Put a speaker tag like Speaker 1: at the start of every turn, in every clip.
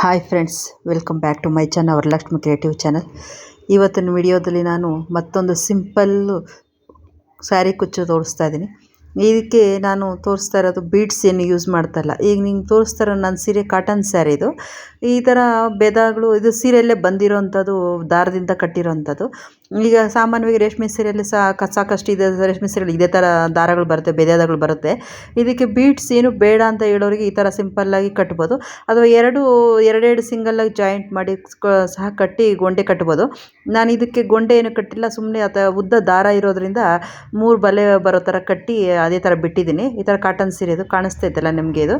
Speaker 1: Hi friends, welcome back to my channel Lakshmi creative channel. ಇವತ್ತಿನ ವಿಡಿಯೋದಲ್ಲಿ ನಾನು ಮತ್ತೊಂದು ಸಿಂಪಲ್ಲು ಸ್ಯಾರಿ ಕುಚ್ಚು ತೋರಿಸ್ತಾ ಇದ್ದೀನಿ. ಇದಕ್ಕೆ ನಾನು ತೋರಿಸ್ತಾ ಇರೋದು ಬೀಡ್ಸ್ ಏನು ಯೂಸ್ ಮಾಡ್ತಾ ಇಲ್ಲ. ಈಗ ನಿಂಗೆ ತೋರಿಸ್ತಾ ಇರೋ ನನ್ನ ಸೀರೆ ಕಾಟನ್ ಸ್ಯಾರಿ ಇದು. ಈ ಥರ ಭೇದಗಳು ಇದು ಸೀರೆಯಲ್ಲೇ ಬಂದಿರೋವಂಥದ್ದು ದಾರದಿಂದ ಕಟ್ಟಿರೋವಂಥದ್ದು ಈಗ ಸಾಮಾನ್ಯವಾಗಿ ರೇಷ್ಮೆ ಸೀರೆಯಲ್ಲಿ ಸಹ ಸಾಕಷ್ಟು ಇದೆ, ರೇಷ್ಮೆ ಸೀರೆಯಲ್ಲಿ ಇದೇ ಥರ ದಾರಗಳು ಬರುತ್ತೆ ಬೆದಾದಗಳು ಬರುತ್ತೆ. ಇದಕ್ಕೆ ಬೀಟ್ಸ್ ಏನು ಬೇಡ ಅಂತ ಹೇಳೋರಿಗೆ ಈ ಥರ ಸಿಂಪಲ್ಲಾಗಿ ಕಟ್ಬೋದು. ಅಥವಾ ಎರಡು, ಎರಡೆರಡು ಸಿಂಗಲ್ಲಾಗಿ ಜಾಯಿಂಟ್ ಮಾಡಿ ಸಹ ಕಟ್ಟಿ ಗೊಂಡೆ ಕಟ್ಬೋದು. ನಾನು ಇದಕ್ಕೆ ಗೊಂಡೆ ಏನು ಕಟ್ಟಿಲ್ಲ ಸುಮ್ಮನೆ ಅಥವಾ ಉದ್ದ ದಾರ ಇರೋದ್ರಿಂದ ಮೂರು ಬಲೆ ಬರೋ ಥರ ಕಟ್ಟಿ ಅದೇ ಥರ ಬಿಟ್ಟಿದ್ದೀನಿ. ಈ ಥರ ಕಾಟನ್ ಸೀರೆ ಇದು ಕಾಣಿಸ್ತಾ ನಿಮಗೆ ಇದು?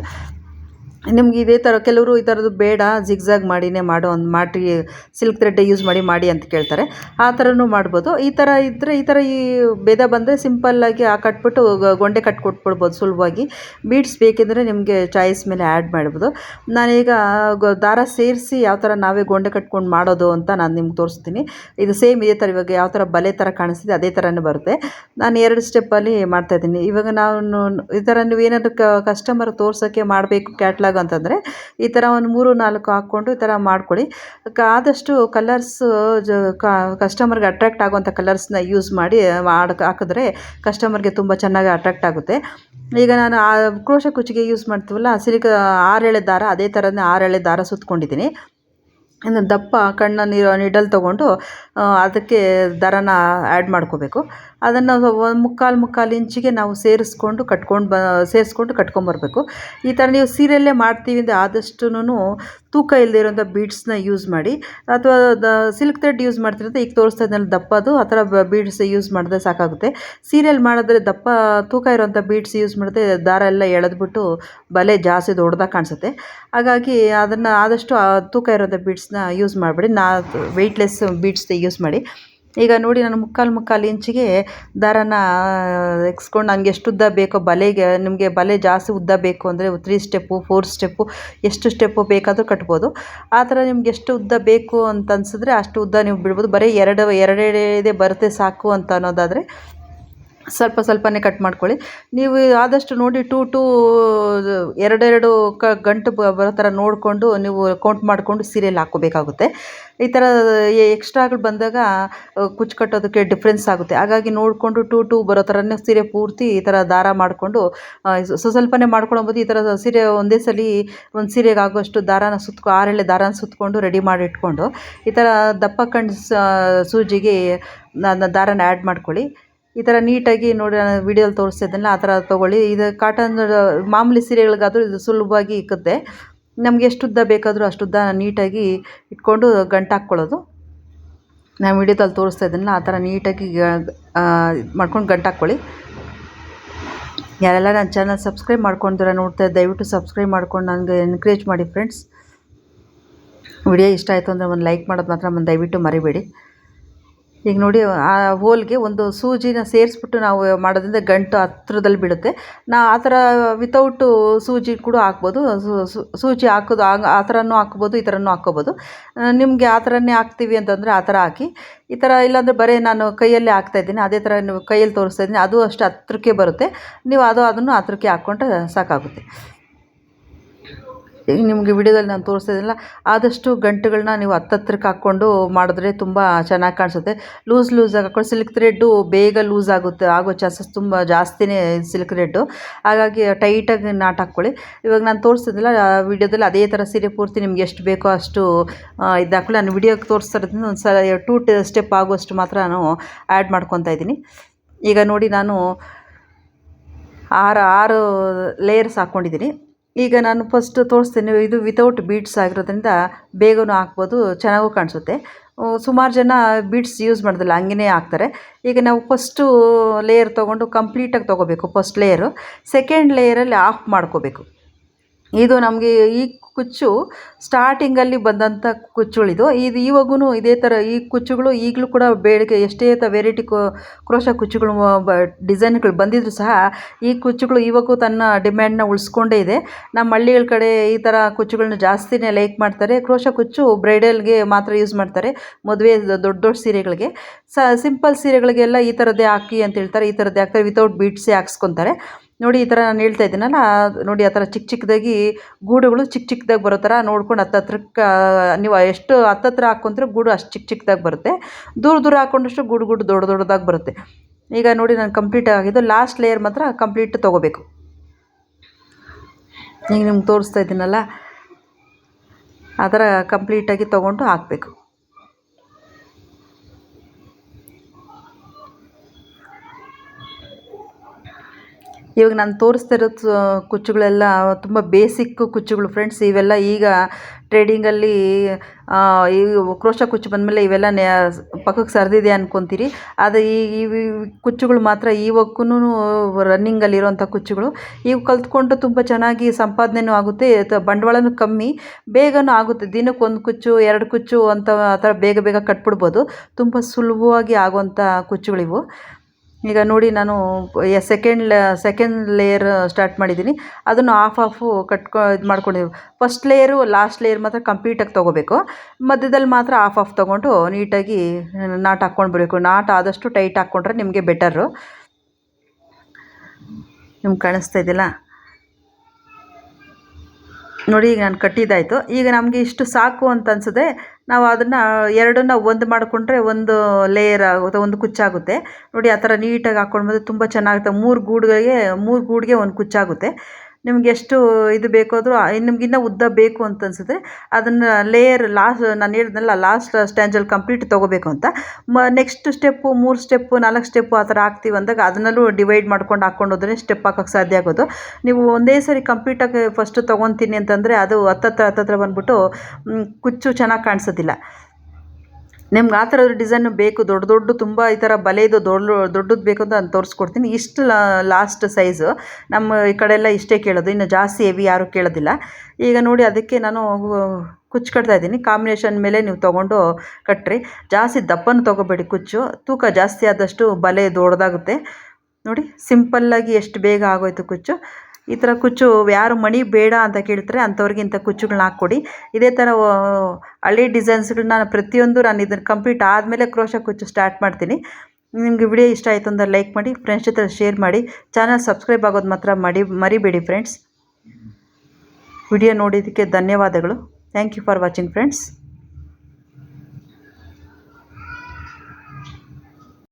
Speaker 1: ನಿಮ್ಗೆ ಇದೇ ಥರ, ಕೆಲವರು ಈ ಥರದ್ದು ಬೇಡ ಜಿಗ್ಝಾಗ್ ಮಾಡಿನೇ ಮಾಡೋ ಒಂದು ಮಾಡಿ ಸಿಲ್ಕ್ ಥ್ರೆಡ್ಡೇ ಯೂಸ್ ಮಾಡಿ ಮಾಡಿ ಅಂತ ಕೇಳ್ತಾರೆ. ಆ ಥರನೂ ಮಾಡ್ಬೋದು. ಈ ಥರ ಇದ್ದರೆ ಈ ಥರ ಈ ಭೇದ ಬಂದರೆ ಸಿಂಪಲ್ಲಾಗಿ ಆ ಕಟ್ಬಿಟ್ಟು ಗೊಂಡೆ ಕಟ್ಕೊಟ್ಬಿಡ್ಬೋದು ಸುಲಭವಾಗಿ ಬೀಡ್ಸ್ ಬೇಕೆಂದರೆ ನಿಮಗೆ ಚಾಯ್ಸ್ ಮೇಲೆ ಆ್ಯಡ್ ಮಾಡ್ಬೋದು. ನಾನೀಗ ದಾರ ಸೇರಿಸಿ ಯಾವ ಥರ ನಾವೇ ಗೊಂಡೆ ಕಟ್ಕೊಂಡು ಮಾಡೋದು ಅಂತ ನಾನು ನಿಮ್ಗೆ ತೋರಿಸ್ತೀನಿ. ಇದು ಸೇಮ್ ಇದೇ ಥರ ಇವಾಗ ಯಾವ ಥರ ಬಲೆ ಥರ ಕಾಣಿಸ್ತಿದೆ ಅದೇ ಥರನೇ ಬರುತ್ತೆ. ನಾನು ಎರಡು ಸ್ಟೆಪ್ಪಲ್ಲಿ ಮಾಡ್ತಾಯಿದ್ದೀನಿ ಇವಾಗ ನಾನು, ಈ ಥರ ನೀವು ಏನಾದರೂ ಕಸ್ಟಮರ್ ತೋರ್ಸೋಕ್ಕೆ ಮಾಡಬೇಕು, ಕ್ಯಾಟ್ಲಾಗ್ ಅಂತಂದರೆ ಈ ಥರ ಒಂದು ಮೂರು, ನಾಲ್ಕು ಹಾಕ್ಕೊಂಡು ಈ ಥರ ಮಾಡ್ಕೊಳ್ಳಿ. ಆದಷ್ಟು ಕಲರ್ಸ್ ಜ ಕಸ್ಟಮರ್ಗೆ ಅಟ್ರ್ಯಾಕ್ಟ್ ಆಗುವಂಥ ಕಲರ್ಸ್ನ ಯೂಸ್ ಮಾಡಿ ಮಾಡಕ್ಕೆ ಹಾಕಿದ್ರೆ ಕಸ್ಟಮರ್ಗೆ ತುಂಬ ಚೆನ್ನಾಗಿ ಅಟ್ರ್ಯಾಕ್ಟ್ ಆಗುತ್ತೆ. ಈಗ ನಾನು, ಆ, ಕ್ರೋಶ ಕುಚ್ಚಿಗೆ ಯೂಸ್ ಮಾಡ್ತೀವಲ್ಲ ಸಿಲ್ಕ್ ಆರೆಳೆ ದಾರ, ಅದೇ ಥರನೇ ಆರೆಳೆ ದಾರ ಸುತ್ಕೊಂಡಿದ್ದೀನಿ. ಇನ್ನು ದಪ್ಪ, ಕಣ್ಣ, ನೀರು ನಿಡಲ್ ತೊಗೊಂಡು ಅದಕ್ಕೆ ದರನ ಆ್ಯಡ್ ಮಾಡ್ಕೋಬೇಕು. ಅದನ್ನು ಮುಕ್ಕಾಲು ಮುಕ್ಕಾಲು ಇಂಚಿಗೆ ನಾವು ಸೇರಿಸ್ಕೊಂಡು ಕಟ್ಕೊಂಡು ಬ ಸೇರಿಸ್ಕೊಂಡು ಕಟ್ಕೊಂಬರ್ಬೇಕು ಈ ಥರ ನೀವು ಸೀರೆಯಲ್ಲೇ ಮಾಡ್ತೀವಿ ಅಂದರೆ ಆದಷ್ಟು ತೂಕ ಇಲ್ಲದೆ ಇರೋಂಥ ಬೀಡ್ಸ್ನ ಯೂಸ್ ಮಾಡಿ. ಅಥವಾ ದ ಸಿಲ್ಕ್ ಥ್ರೆಡ್ ಯೂಸ್ ಮಾಡ್ತಿರೋದು ಈಗ ತೋರಿಸ್ತಾ ಇದ್ದಲ್ಲಿ ದಪ್ಪದು ಆ ಥರ ಬೀಡ್ಸ್ ಯೂಸ್ ಮಾಡಿದ್ರೆ ಸಾಕಾಗುತ್ತೆ. ಸೀರೆಯಲ್ಲಿ ಮಾಡಿದ್ರೆ ದಪ್ಪ ತೂಕ ಇರೋಂಥ ಬೀಡ್ಸ್ ಯೂಸ್ ಮಾಡಿದ್ರೆ ದಾರ ಎಲ್ಲ ಎಳೆದ್ಬಿಟ್ಟು ಬಲೆ ಜಾಸ್ತಿ ದೊಡ್ಡದಾಗ ಕಾಣಿಸುತ್ತೆ. ಹಾಗಾಗಿ ಅದನ್ನು ಆದಷ್ಟು ತೂಕ ಇರೋಂಥ ಬೀಡ್ಸ್ನ ಯೂಸ್ ಮಾಡಬೇಡಿ. ನಾ ವೆಯ್ಟ್ಲೆಸ್ ಬೀಡ್ಸ್ ಯೂಸ್ ಮಾಡಿ. ಈಗ ನೋಡಿ ನಾನು ಮುಕ್ಕಾಲು ಮುಕ್ಕಾಲು ಇಂಚಿಗೆ ದಾರನ ಎಕ್ಸ್ಕೊಂಡು ನಂಗೆ ಎಷ್ಟು ಉದ್ದ ಬೇಕೋ ಬಲೆಗೆ, ನಿಮಗೆ ಬಲೆ ಜಾಸ್ತಿ ಉದ್ದ ಬೇಕು ಅಂದರೆ ತ್ರೀ ಸ್ಟೆಪ್ಪು ಫೋರ್ ಸ್ಟೆಪ್ಪು ಎಷ್ಟು ಸ್ಟೆಪ್ಪು ಬೇಕಾದರೂ ಕಟ್ಬೋದು. ಆ ಥರ ನಿಮ್ಗೆ ಎಷ್ಟು ಉದ್ದ ಬೇಕು ಅಂತ ಅನ್ಸಿದ್ರೆ ಅಷ್ಟು ಉದ್ದ ನೀವು ಬಿಡ್ಬೋದು. ಬರೀ ಎರಡು ಎರಡೆರಡೇ ಬರುತ್ತೆ ಸಾಕು ಅಂತ ಅನ್ನೋದಾದರೆ ಸ್ವಲ್ಪ ಸ್ವಲ್ಪನೇ ಕಟ್ ಮಾಡ್ಕೊಳ್ಳಿ. ನೀವು ಆದಷ್ಟು ನೋಡಿ ಟೂ ಟೂ, ಎರಡೆರಡು ಕ, ಗಂಟು ಬರೋ ಥರ ನೋಡಿಕೊಂಡು ನೀವು ಕೌಂಟ್ ಮಾಡಿಕೊಂಡು ಸೀರೆಯಲ್ಲಿ ಹಾಕ್ಕೋಬೇಕಾಗುತ್ತೆ. ಈ ಥರ ಎಕ್ಸ್ಟ್ರಾಗಳು ಬಂದಾಗ ಕುಚ್ಚು ಕಟ್ಟೋದಕ್ಕೆ ಡಿಫ್ರೆನ್ಸ್ ಆಗುತ್ತೆ. ಹಾಗಾಗಿ ನೋಡಿಕೊಂಡು ಟೂ ಟೂ ಬರೋ ಥರನೇ ಸೀರೆ ಪೂರ್ತಿ ಈ ಥರ ದಾರ ಮಾಡಿಕೊಂಡು ಸ್ವ ಸ್ವಲ್ಪನೇ ಮಾಡ್ಕೊಳ್ಬೋದು ಈ ಥರ ಸೀರೆ ಒಂದೇ ಸಲ ಒಂದು ಸೀರೆಗೆ ಆಗುವಷ್ಟು ದಾರಾನ ಸುತ್ಕೊ ಆರೆಳೆ ದಾರಾನ ಸುತ್ತಕೊಂಡು ರೆಡಿ ಮಾಡಿ ಇಟ್ಕೊಂಡು, ಈ ಥರ ದಪ್ಪ ಕಣ್ಣು ಸೂಜಿಗೆ ನಾನು ದಾರನ ಆ್ಯಡ್ ಮಾಡ್ಕೊಳ್ಳಿ. ಈ ಥರ ನೀಟಾಗಿ ನೋಡಿ, ನಾನು ವಿಡಿಯೋಲಿ ತೋರಿಸ್ತಿದ್ದೆನಲ್ಲ ಆ ಥರ ತೊಗೊಳ್ಳಿ. ಇದು ಕಾಟನ್ ಮಾಮೂಲಿ ಸೀರೆಗಳಿಗಾದರೂ ಇದು ಸುಲಭವಾಗಿ ಇಕ್ಕುತ್ತೆ. ನಮ್ಗೆ ಎಷ್ಟು ಉದ್ದ ಬೇಕಾದರೂ ಅಷ್ಟು ಉದ್ದ ನೀಟಾಗಿ ಇಟ್ಕೊಂಡು ಗಂಟು ಹಾಕ್ಕೊಳ್ಳೋದು. ನಾನು ವಿಡಿಯೋದಲ್ಲಿ ತೋರಿಸ್ತಾ ಇದ್ದೀನಲ್ಲ, ಆ ಥರ ನೀಟಾಗಿ ಮಾಡ್ಕೊಂಡು ಗಂಟು ಹಾಕ್ಕೊಳ್ಳಿ. ಯಾರೆಲ್ಲ ನನ್ನ ಚಾನಲ್ ಸಬ್ಸ್ಕ್ರೈಬ್ ಮಾಡ್ಕೊಂಡಿರ ನೋಡ್ತಾ ದಯವಿಟ್ಟು ಸಬ್ಸ್ಕ್ರೈಬ್ ಮಾಡ್ಕೊಂಡು ನನಗೆ ಎನ್ಕರೇಜ್ ಮಾಡಿ ಫ್ರೆಂಡ್ಸ್. ವಿಡಿಯೋ ಇಷ್ಟ ಆಯಿತು ಅಂದರೆ ಒಂದು ಲೈಕ್ ಮಾಡೋದು ಮಾತ್ರ ಒಂದು ದಯವಿಟ್ಟು ಮರಿಬೇಡಿ. ಈಗ ನೋಡಿ, ಆ ಹೋಲ್ಗೆ ಒಂದು ಸೂಜಿನ ಸೇರಿಸ್ಬಿಟ್ಟು ನಾವು ಮಾಡೋದ್ರಿಂದ ಗಂಟು ಹತ್ರದಲ್ಲಿ ಬಿಡುತ್ತೆ ನಾ ಆ ಥರ ವಿತೌಟು ಸೂಜಿ ಕೂಡ ಹಾಕ್ಬೋದು. ಸೂಜಿ ಹಾಕೋದು ಆ ಥರನೂ ಹಾಕ್ಬೋದು, ಈ ಥರನೂ ಹಾಕ್ಕೋಬೋದು. ನಿಮಗೆ ಆ ಥರನೇ ಹಾಕ್ತೀವಿ ಅಂತಂದರೆ ಆ ಥರ ಹಾಕಿ. ಈ ಥರ ಇಲ್ಲಾಂದರೆ ಬರೀ ನಾನು ಕೈಯಲ್ಲೇ ಹಾಕ್ತಾಯಿದ್ದೀನಿ ಅದೇ ಥರ ನೀವು ಕೈಯಲ್ಲಿ ತೋರಿಸ್ತಾ ಇದ್ದೀನಿ. ಅದು ಅಷ್ಟು ಹತ್ರಕ್ಕೆ ಬರುತ್ತೆ. ನೀವು ಅದು ಅದನ್ನು ಹತ್ರಕ್ಕೆ ಹಾಕ್ಕೊಂಡ್ರೆ ಸಾಕಾಗುತ್ತೆ. ಈಗ ನಿಮಗೆ ವಿಡಿಯೋದಲ್ಲಿ ನಾನು ತೋರಿಸ್ತಿದ್ದೀನಲ್ಲ ಆದಷ್ಟು ಗಂಟುಗಳನ್ನ ನೀವು ಹತ್ತತ್ರಕ್ಕೆ ಹಾಕ್ಕೊಂಡು ಮಾಡಿದ್ರೆ ತುಂಬ ಚೆನ್ನಾಗಿ ಕಾಣಿಸುತ್ತೆ. ಲೂಸ್ ಲೂಸಾಗಿ ಹಾಕ್ಕೊಂಡು ಸಿಲ್ಕ್ ಥ್ರೆಡ್ಡು ಬೇಗ ಲೂಸ್ ಆಗುತ್ತೆ, ಆಗೋ ಚಾನ್ಸಸ್ ತುಂಬ ಜಾಸ್ತಿನೇ ಸಿಲ್ಕ್ ಥ್ರೆಡ್ಡು. ಹಾಗಾಗಿ ಟೈಟಾಗಿ ನಾಟ್ ಹಾಕ್ಕೊಳ್ಳಿ. ಇವಾಗ ನಾನು ತೋರಿಸ್ತಿದ್ದಿಲ್ಲ ವಿಡಿಯೋದಲ್ಲಿ ಅದೇ ಥರ ಸೀರೆ ಪೂರ್ತಿ ನಿಮ್ಗೆ ಎಷ್ಟು ಬೇಕೋ ಅಷ್ಟು ಇದು ನಾನು ವಿಡಿಯೋಗೆ ತೋರಿಸ್ತಾ ಇರೋದ್ರಿಂದ ಒಂದು ಸಲ ಟೂ, ಸ್ಟೆಪ್ ಆಗುವಷ್ಟು ಮಾತ್ರ ನಾನು ಆ್ಯಡ್ ಮಾಡ್ಕೊತಾ ಇದ್ದೀನಿ. ಈಗ ನೋಡಿ ನಾನು ಆರು ಆರು ಲೇಯರ್ಸ್ ಹಾಕ್ಕೊಂಡಿದ್ದೀನಿ. ಈಗ ನಾನು ಫಸ್ಟ್ ತೋರಿಸ್ತೀನಿ, ಇದು ವಿತೌಟ್ ಬೀಡ್ಸ್ ಆಗಿರೋದ್ರಿಂದ ಬೇಗನೂ ಹಾಕ್ಬೋದು, ಚೆನ್ನಾಗೂ ಕಾಣಿಸುತ್ತೆ. ಸುಮಾರು ಜನ ಬೀಡ್ಸ್ ಯೂಸ್ ಮಾಡೋದಿಲ್ಲ ಹಂಗೇ ಹಾಕ್ತಾರೆ. ಈಗ ನಾವು ಫಸ್ಟು ಲೇಯರ್ ತೊಗೊಂಡು ಕಂಪ್ಲೀಟಾಗಿ ತೊಗೋಬೇಕು ಫಸ್ಟ್ ಲೇಯರು ಸೆಕೆಂಡ್ ಲೇಯರಲ್ಲಿ ಆಫ್ ಮಾಡ್ಕೋಬೇಕು. ಇದು ನಮಗೆ ಈ ಕುಚ್ಚು ಸ್ಟಾರ್ಟಿಂಗಲ್ಲಿ ಬಂದಂಥ ಕುಚ್ಚುಗಳಿದು, ಇದು ಇವಾಗೂ ಇದೇ ಥರ ಈ ಕುಚ್ಚುಗಳು ಈಗಲೂ ಕೂಡ ಬೇಡಿಕೆ, ಎಷ್ಟೇ ತ ವೆರೈಟಿ ಕ್ರೋಶ ಕುಚ್ಚುಗಳು ಡಿಸೈನ್ಗಳು ಬಂದಿದ್ದರೂ ಸಹ ಈ ಕುಚ್ಚುಗಳು ಇವಾಗೂ ತನ್ನ ಡಿಮ್ಯಾಂಡ್ನ ಉಳಿಸ್ಕೊಂಡೇ ಇದೆ. ನಮ್ಮ ಹಳ್ಳಿಗಳ ಕಡೆ ಈ ಥರ ಕುಚ್ಚುಗಳನ್ನ ಜಾಸ್ತಿನೇ ಲೈಕ್ ಮಾಡ್ತಾರೆ. ಕ್ರೋಶ ಕುಚ್ಚು ಬ್ರೈಡಲ್ಗೆ ಮಾತ್ರ ಯೂಸ್ ಮಾಡ್ತಾರೆ, ಮದುವೆ ದೊಡ್ಡ ದೊಡ್ಡ ಸೀರೆಗಳಿಗೆ. ಸ ಸಿಂಪಲ್ ಸೀರೆಗಳಿಗೆಲ್ಲ ಈ ಥರದ್ದೇ ಹಾಕಿ ಅಂತ ಹೇಳ್ತಾರೆ, ಈ ಥರದ್ದೇ ಹಾಕ್ತಾರೆ ವಿತೌಟ್ ಬೀಟ್ಸೇ ಹಾಕ್ಸ್ಕೊತಾರೆ. ನೋಡಿ ಈ ಥರ ನಾನು ಹೇಳ್ತಾ ಇದ್ದೀನಲ್ಲ, ನೋಡಿ ಆ ಥರ ಚಿಕ್ಕ ಚಿಕ್ಕದಾಗಿ ಗೂಡುಗಳು ಚಿಕ್ಕ ಚಿಕ್ಕದಾಗಿ ಬರೋ ಥರ ನೋಡ್ಕೊಂಡು ಹತ್ತತ್ರಕ್ಕೆ ನೀವು ಎಷ್ಟು ಹತ್ತತ್ರ ಹಾಕ್ಕೊಂತೀರೋ ಗೂಡು ಅಷ್ಟು ಚಿಕ್ಕ ಚಿಕ್ಕದಾಗಿ ಬರುತ್ತೆ. ದೂರ ದೂರ ಹಾಕ್ಕೊಂಡಷ್ಟು ಗೂಡು ಗೂಡು ದೊಡ್ಡ ದೊಡ್ಡದಾಗಿ ಬರುತ್ತೆ. ಈಗ ನೋಡಿ ನಾನು ಕಂಪ್ಲೀಟ್ ಆಗಿದ್ದು ಲಾಸ್ಟ್ ಲೇಯರ್ ಮಾತ್ರ ಕಂಪ್ಲೀಟ್ ತೊಗೋಬೇಕು. ಈಗ ನಿಮ್ಗೆ ತೋರಿಸ್ತಾ ಇದ್ದೀನಲ್ಲ, ಆ ಥರ ಕಂಪ್ಲೀಟಾಗಿ ತೊಗೊಂಡು ಹಾಕಬೇಕು. ಇವಾಗ ನಾನು ತೋರಿಸ್ತಿರೋ ಕುಚ್ಚುಗಳೆಲ್ಲ ತುಂಬ ಬೇಸಿಕ್ ಕುಚ್ಚುಗಳು ಫ್ರೆಂಡ್ಸ್, ಇವೆಲ್ಲ ಈಗ ಟ್ರೇಡಿಂಗಲ್ಲಿ ಈ ಕ್ರೋಶ ಕುಚ್ಚು ಬಂದಮೇಲೆ ಇವೆಲ್ಲ ಪಕ್ಕಕ್ಕೆ ಸರಿದಿದೆ ಅನ್ಕೊಂತೀರಿ. ಆದರೆ ಈ ಇವು ಕುಚ್ಚುಗಳು ಮಾತ್ರ ಇವಕ್ಕೂ ರನ್ನಿಂಗಲ್ಲಿರೋಂಥ ಕುಚ್ಚುಗಳು. ಇವು ಕಲ್ತ್ಕೊಂಡು ತುಂಬ ಚೆನ್ನಾಗಿ ಸಂಪಾದನೆನೂ ಆಗುತ್ತೆ ಬಂಡವಾಳನೂ ಕಮ್ಮಿ, ಬೇಗನೂ ಆಗುತ್ತೆ. ದಿನಕ್ಕೆ ಒಂದು ಕುಚ್ಚು, ಎರಡು ಕುಚ್ಚು ಅಂತ ಆ ಥರ ಬೇಗ ಬೇಗ ಕಟ್ಬಿಡ್ಬೋದು. ತುಂಬ ಸುಲಭವಾಗಿ ಆಗುವಂಥ ಕುಚ್ಚುಗಳಿವು. ಈಗ ನೋಡಿ ನಾನು ಸೆಕೆಂಡ್ ಲ ಸೆಕೆಂಡ್ ಲೇಯರ್ ಸ್ಟಾರ್ಟ್ ಮಾಡಿದ್ದೀನಿ. ಅದನ್ನು ಆಫ್ ಆಫು ಕಟ್ಕೊ, ಇದು ಮಾಡ್ಕೊಂಡಿದ್ದೀವಿ ಫಸ್ಟ್ ಲೇಯರು ಲಾಸ್ಟ್ ಲೇಯರ್ ಮಾತ್ರ ಕಂಪ್ಲೀಟಾಗಿ ತೊಗೋಬೇಕು. ಮಧ್ಯದಲ್ಲಿ ಮಾತ್ರ ಆಫ್ ಆಫ್ ತೊಗೊಂಡು ನೀಟಾಗಿ ನಾಟ್ ಹಾಕ್ಕೊಂಡು ಬರಬೇಕು ನಾಟ್ ಆದಷ್ಟು ಟೈಟ್ ಹಾಕ್ಕೊಂಡ್ರೆ ನಿಮಗೆ ಬೆಟರು ನಿಮ್ಗೆ ಕಾಣಿಸ್ತಾ ಇದೆಯಲ್ಲ? ನೋಡಿ, ಈಗ ನಾನು ಕಟ್ಟಿದ್ದಾಯಿತು. ಈಗ ನಮಗೆ ಇಷ್ಟು ಸಾಕು ಅಂತ ಅನ್ಸಿದೆ ನಾವು ಅದನ್ನು ಎರಡನ್ನ ಒಂದು ಮಾಡಿಕೊಂಡ್ರೆ ಒಂದು ಲೇಯರ್ ಆಗುತ್ತೆ, ಒಂದು ಕುಚ್ಚಾಗುತ್ತೆ. ನೋಡಿ, ಆ ಥರ ನೀಟಾಗಿ ಹಾಕ್ಕೊಂಡು ಬಂದರೆ ತುಂಬ ಚೆನ್ನಾಗುತ್ತೆ ಮೂರು ಗೂಡುಗಳಿಗೆ, ಮೂರು ಗೂಡಿಗೆ ಒಂದು ಕುಚ್ಚಾಗುತ್ತೆ. ನಿಮ್ಗೆ ಎಷ್ಟು ಇದು ಬೇಕಾದರೂ ನಿಮಗಿನ್ನ ಉದ್ದ ಬೇಕು ಅಂತ ಅನ್ಸಿದ್ರೆ ಅದನ್ನು ಲೇಯರ್ ಲಾಸ್ಟ್ ನಾನು ಹೇಳಿದ್ನಲ್ಲ ಲಾಸ್ಟ್ ಸ್ಟ್ಯಾಂಜಲ್ಲಿ ಕಂಪ್ಲೀಟ್ ತೊಗೋಬೇಕು ಅಂತ. ಮ ನೆಕ್ಸ್ಟ್ ಸ್ಟೆಪ್ಪು ಮೂರು ಸ್ಟೆಪ್ಪು ನಾಲ್ಕು ಸ್ಟೆಪ್ಪು ಆ ಥರ ಹಾಕ್ತೀವಿ ಅಂದಾಗ ಅದನ್ನಲ್ಲೂ ಡಿವೈಡ್ ಮಾಡ್ಕೊಂಡು ಹಾಕ್ಕೊಂಡು ಹೋದ್ರೆ ಸ್ಟೆಪ್ ಹಾಕೋಕ್ಕೆ ಸಾಧ್ಯ ಆಗೋದು. ನೀವು ಒಂದೇ ಸರಿ ಕಂಪ್ಲೀಟಾಗಿ ಫಸ್ಟು ತೊಗೊತೀನಿ ಅಂತಂದರೆ ಅದು ಹತ್ತತ್ರ ಹತ್ತತ್ರ ಬಂದುಬಿಟ್ಟು ಕುಚ್ಚು ಚೆನ್ನಾಗಿ ಕಾಣಿಸೋದಿಲ್ಲ. ನಿಮ್ಗೆ ಆ ಥರದ ಡಿಸೈನು ಬೇಕು, ದೊಡ್ಡ ದೊಡ್ಡ ತುಂಬ ಈ ಥರ ಬಲೆದು ದೊಡ್ಡ ದೊಡ್ಡದು ಬೇಕು ಅಂತ ನಾನು ತೋರಿಸ್ಕೊಡ್ತೀನಿ. ಇಷ್ಟು ಲಾಸ್ಟ್ ಸೈಜು ನಮ್ಮ ಈ ಕಡೆ ಎಲ್ಲ ಇಷ್ಟೇ ಕೇಳೋದು, ಇನ್ನು ಜಾಸ್ತಿ ಹೆವಿ ಯಾರೂ ಕೇಳೋದಿಲ್ಲ. ಈಗ ನೋಡಿ ಅದಕ್ಕೆ ನಾನು ಕುಚ್ಚು ಕಟ್ತಾ ಇದ್ದೀನಿ. ಕಾಂಬಿನೇಷನ್ ಮೇಲೆ ನೀವು ತೊಗೊಂಡು ಕಟ್ಟಿರಿ ಜಾಸ್ತಿ ದಪ್ಪನ ತೊಗೋಬೇಡಿ ಕುಚ್ಚು. ತೂಕ ಜಾಸ್ತಿ ಆದಷ್ಟು ಬಲೆ ದೊಡ್ಡದಾಗುತ್ತೆ. ನೋಡಿ ಸಿಂಪಲ್ಲಾಗಿ ಎಷ್ಟು ಬೇಗ ಆಗೋಯ್ತು ಕುಚ್ಚು. ಈ ಥರ ಕುಚ್ಚು ಯಾರು ಮಣಿ ಬೇಡ ಅಂತ ಕೇಳ್ತಾರೆ, ಅಂಥವ್ರಿಗೆ ಇಂಥ ಕುಚ್ಚುಗಳನ್ನ ಹಾಕ್ಕೊಡಿ. ಇದೇ ಥರ ಹಳೆ ಡಿಸೈನ್ಸ್ಗಳನ್ನ ಪ್ರತಿಯೊಂದು ನಾನು ಇದನ್ನು ಕಂಪ್ಲೀಟ್ ಆದಮೇಲೆ ಕ್ರೋಶ ಕುಚ್ಚು ಸ್ಟಾರ್ಟ್ ಮಾಡ್ತೀನಿ. ನಿಮಗೆ ವಿಡಿಯೋ ಇಷ್ಟ ಆಯಿತು ಅಂದರೆ ಲೈಕ್ ಮಾಡಿ, ಫ್ರೆಂಡ್ಸ್ ಜೊತೆ ಶೇರ್ ಮಾಡಿ. ಚಾನಲ್ ಸಬ್ಸ್ಕ್ರೈಬ್ ಆಗೋದು ಮಾತ್ರ ಮಾಡಿ, ಮರಿಬೇಡಿ ಫ್ರೆಂಡ್ಸ್. ವಿಡಿಯೋ ನೋಡಿದ್ದಕ್ಕೆ ಧನ್ಯವಾದಗಳು. Thank you for watching friends.